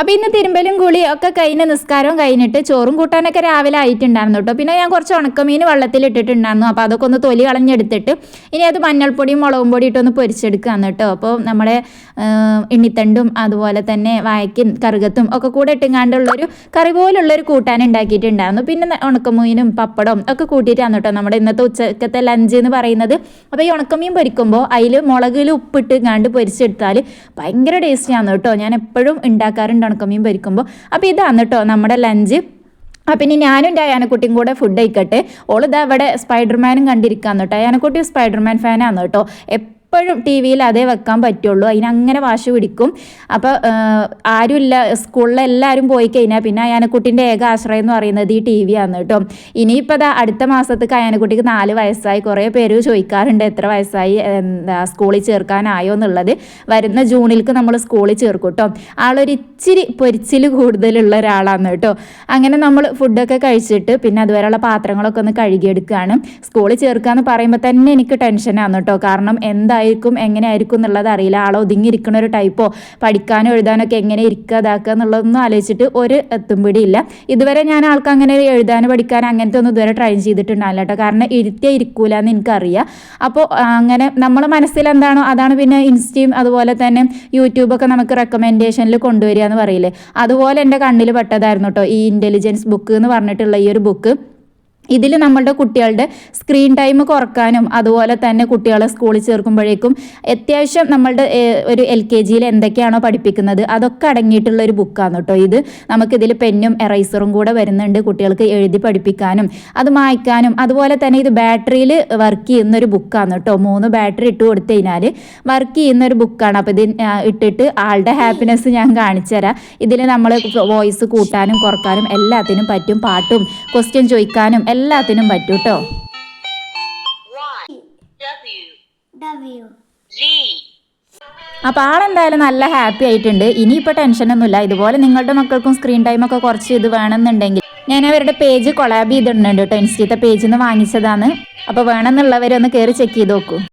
അപ്പോൾ ഇന്ന് തിരുമ്പലും കുളിയും ഒക്കെ കഴിഞ്ഞ് നിസ്കാരവും കഴിഞ്ഞിട്ട് ചോറും കൂട്ടാനൊക്കെ രാവിലെ ആയിട്ടുണ്ടായിരുന്നു കേട്ടോ. പിന്നെ ഞാൻ കുറച്ച് ഉണക്കമീൻ വെള്ളത്തിൽ ഇട്ടിട്ടുണ്ടായിരുന്നു. അപ്പോൾ അതൊക്കെ ഒന്ന് തൊലി കളഞ്ഞെടുത്തിട്ട് ഇനി അത് മഞ്ഞൾപ്പൊടിയും മുളകും പൊടി ഇട്ടൊന്ന് പൊരിച്ചെടുക്കുകയാണ് കേട്ടോ. അപ്പോൾ നമ്മുടെ എണ്ണിത്തണ്ടും അതുപോലെ തന്നെ വായക്കും കറുകത്തും ഒക്കെ കൂടെ ഇട്ടുങ്ങാണ്ടുള്ളൊരു കറി പോലുള്ളൊരു കൂട്ടാൻ ഉണ്ടാക്കിയിട്ടുണ്ടായിരുന്നു. പിന്നെ ഉണക്കമീനും പപ്പടവും ഒക്കെ കൂട്ടിയിട്ടാണ് കേട്ടോ നമ്മുടെ ഇന്നത്തെ ഉച്ചക്കത്തെ ലഞ്ച് എന്ന് പറയുന്നത്. അപ്പോൾ ഈ ഉണക്കമീൻ പൊരിക്കുമ്പോൾ അതിൽ മുളകിൽ ഉപ്പിട്ട് കണ്ട് പൊരിച്ചെടുത്താൽ ഭയങ്കര ടേസ്റ്റിയാണ് കേട്ടോ. ഞാൻ എപ്പോഴും ഉണ്ടാക്കാറുണ്ട് ഉണക്കമീൻ പൊരിക്കുമ്പോൾ അപ്പോൾ ഇതാണ് കേട്ടോ നമ്മുടെ ലഞ്ച്. അപ്പം ഇനി ഞാനും എന്റെ അയാനക്കുട്ടിയും കൂടെ ഫുഡ് കഴിക്കട്ടെ. ഓൾ ഇതാ ഇവിടെ സ്പൈഡർമാനും കണ്ടിരിക്കാന്ന് കേട്ടോ അയാനക്കുട്ടി സ്പൈഡർമാൻ ഫാനാന്ന് കേട്ടോ എപ്പോഴും ടി വിയിൽ അതേ വെക്കാൻ പറ്റുള്ളൂ. അതിനങ്ങനെ വാശി പിടിക്കും. അപ്പോൾ ആരുമില്ല സ്കൂളിൽ എല്ലാവരും പോയി കഴിഞ്ഞാൽ പിന്നെ അയാനക്കുട്ടിന്റെ ഏക ആശ്രയം എന്ന് പറയുന്നത് ഈ ടി വി ആണ് കേട്ടോ. ഇനിയിപ്പോൾ അതാ അടുത്ത മാസത്തേക്ക് അയാനക്കുട്ടിക്ക് നാല് വയസ്സായി. കുറേ പേര് ചോദിക്കാറുണ്ട് എത്ര വയസ്സായി എന്താ സ്കൂളിൽ ചേർക്കാനായോ എന്നുള്ളത്. വരുന്ന ജൂണിലേക്ക് നമ്മൾ സ്കൂളിൽ ചേർക്കും കേട്ടോ. ആളൊരു ഇച്ചിരി പൊരിച്ചിൽ കൂടുതലുള്ള ഒരാളാണ് കേട്ടോ. അങ്ങനെ നമ്മൾ ഫുഡൊക്കെ കഴിച്ചിട്ട് പിന്നെ അതുവരെയുള്ള പാത്രങ്ങളൊക്കെ ഒന്ന് കഴുകിയെടുക്കുകയാണ്. സ്കൂളിൽ ചേർക്കുക എന്ന് പറയുമ്പോൾ തന്നെ എനിക്ക് ടെൻഷനാണ് കേട്ടോ. കാരണം എന്തായിരിക്കും എങ്ങനെയായിരിക്കും എന്നുള്ളത് അറിയില്ല. ആളെ ഒതുങ്ങിയിരിക്കുന്ന ഒരു ടൈപ്പോ പഠിക്കാനോ എഴുതാനോ ഒക്കെ എങ്ങനെ ഇരിക്കുക ഇതാക്കുക എന്നുള്ളതൊന്നും ആലോചിച്ചിട്ട് ഒരു എത്തും പിടിയില്ല. ഇതുവരെ ഞാൻ ആൾക്ക് അങ്ങനെ എഴുതാനോ പഠിക്കാനോ അങ്ങനത്തെ ഒന്നും ഇതുവരെ ട്രൈ ചെയ്തിട്ടുണ്ടാവില്ല കേട്ടോ കാരണം ഇരുത്തേ ഇരിക്കൂല എന്ന് എനിക്കറിയാം അപ്പോൾ അങ്ങനെ നമ്മൾ മനസ്സിൽ എന്താണോ അതാണ് പിന്നെ ഇൻസ്റ്റയും അതുപോലെ തന്നെ യൂട്യൂബൊക്കെ നമുക്ക് റെക്കമെൻഡേഷനിൽ കൊണ്ടുവരിക എന്ന് പറയില്ലേ. അതുപോലെ എന്റെ കണ്ണിൽ പെട്ടതായിരുന്നു കേട്ടോ ഈ ഇന്റലിജൻസ് ബുക്ക് എന്ന് പറഞ്ഞിട്ടുള്ള ഈ ഒരു ബുക്ക് ഇതിൽ നമ്മളുടെ കുട്ടികളുടെ സ്ക്രീൻ ടൈം കുറക്കാനും അതുപോലെ തന്നെ കുട്ടികളെ സ്കൂളിൽ ചേർക്കുമ്പോഴേക്കും അത്യാവശ്യം നമ്മളുടെ ഒരു എൽ കെ ജിയിൽ എന്തൊക്കെയാണോ പഠിപ്പിക്കുന്നത് അതൊക്കെ അടങ്ങിയിട്ടുള്ള ഒരു ബുക്കാണ് കേട്ടോ ഇത്. നമുക്കിതിൽ പെന്നും എറൈസറും കൂടെ വരുന്നുണ്ട് കുട്ടികൾക്ക് എഴുതി പഠിപ്പിക്കാനും അത് മായ്ക്കാനും. അതുപോലെ തന്നെ ഇത് ബാറ്ററിയിൽ വർക്ക് ചെയ്യുന്ന ഒരു ബുക്കാണ് കേട്ടോ. മൂന്ന് ബാറ്ററി ഇട്ട് കൊടുത്തു കഴിഞ്ഞാൽ വർക്ക് ചെയ്യുന്ന ഒരു ബുക്കാണ് അപ്പോൾ ഇത് ഇട്ടിട്ട് ആളുടെ ഹാപ്പിനെസ് ഞാൻ കാണിച്ചു തരാം. ഇതിൽ നമ്മൾ വോയിസ് കൂട്ടാനും കുറക്കാനും എല്ലാത്തിനും പറ്റും. പാട്ടും ക്വസ്റ്റ്യൻ ചോദിക്കാനും എല്ലാത്തിനും പറ്റും കേട്ടോ അപ്പോൾ ആളെന്തായാലും നല്ല ഹാപ്പി ആയിട്ടുണ്ട്. ഇനിയിപ്പോൾ ടെൻഷനൊന്നുമില്ല ഇതുപോലെ നിങ്ങളുടെ മക്കൾക്കും സ്ക്രീൻ ടൈം ഒക്കെ കുറച്ച് ഇത് വേണമെന്നുണ്ടെങ്കിൽ ഞാൻ അവരുടെ പേജ് കൊളാബ് ചെയ്തിട്ടുണ്ട് കേട്ടോ. ഇൻസ്റ്റത്തെ പേജിൽ നിന്ന് വാങ്ങിച്ചതാണ്. അപ്പോൾ വേണമെന്നുള്ളവരൊന്ന് കയറി ചെക്ക് ചെയ്ത് നോക്കൂ.